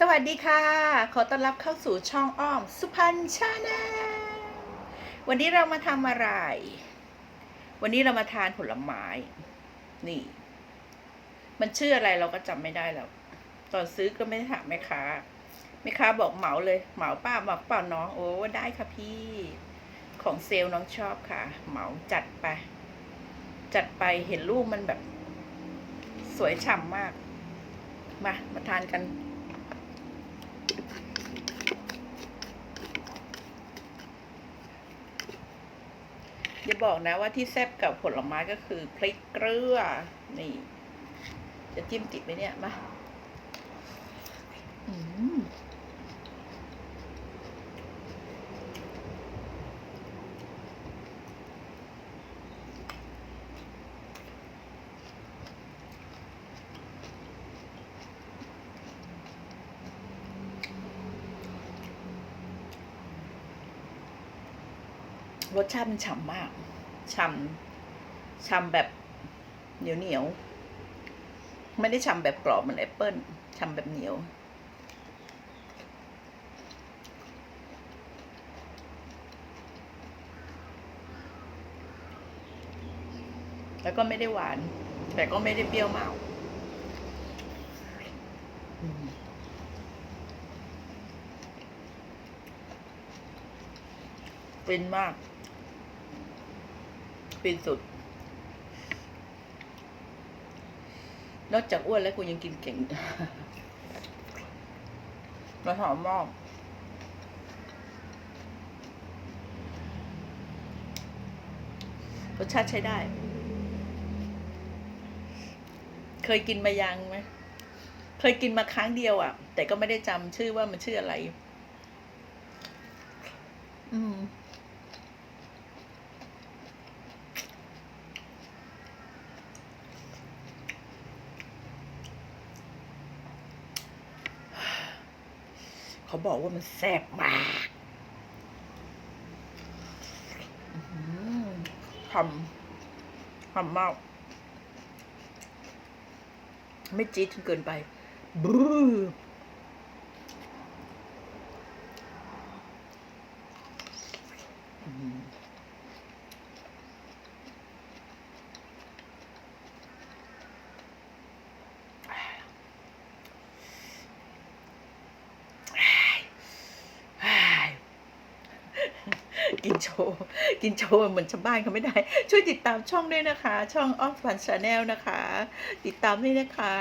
สวัสดีค่ะ ขอต้อนรับเข้าสู่ช่องอ้อม สุพรรณชาแนลวันนี้เรามาทำอะไร วันนี้เรามาทานผลไม้ นี่ มันชื่ออะไรเราก็จำไม่ได้แล้ว ตอนซื้อก็ไม่ได้ถามแม่ค้าแม่ค้าบอกเหมาเลยเหมาป้าบอกเปล่าน้องโอ้ได้ค่ะพี่ของเซลล์น้องชอบค่ะ เหมาจัดไป จัดไปเห็นรูปมันแบบ สวยฉ่ำมาก มามาทานกัน อย่าบอกนะว่าที่แซ่บกับผลไม้ก็คือพริกเกลือ นี่ จะจิ้มติดไหมเนี่ย มา รสชาติมันฉ่ำมาก ฉ่ำ ฉ่ำแบบเหนียวเหนียวๆไม่ได้ฉ่ำแบบกรอบเหมือนแอปเปิ้ลฉ่ำแบบเหนียว แล้วก็ไม่ได้หวาน แต่ก็ไม่ได้เปรี้ยวมากอืมฟินมาก ฟินสุด นอกจากอ้วนแล้วกูยังกินเก่งมาหอมมากรสชาติใช้ได้ เคยกินมายังไหม เคยกินมาครั้งเดียวอะ่ะ แต่ก็ไม่ได้จำชื่อว่ามันชื่ออะไร อืม เขาบอกว่ามันแซ่บมากทำทำมาก ไม่จี๊ดจนเกินไปบรูอืม กินโชว์กินโชว์เหมือนชาวบ้านเขาไม่ได้ ช่วยติดตามช่องด้วยนะคะ ช่องออฟฟันชาแนลนะคะ ติดตามด้วยนะคะ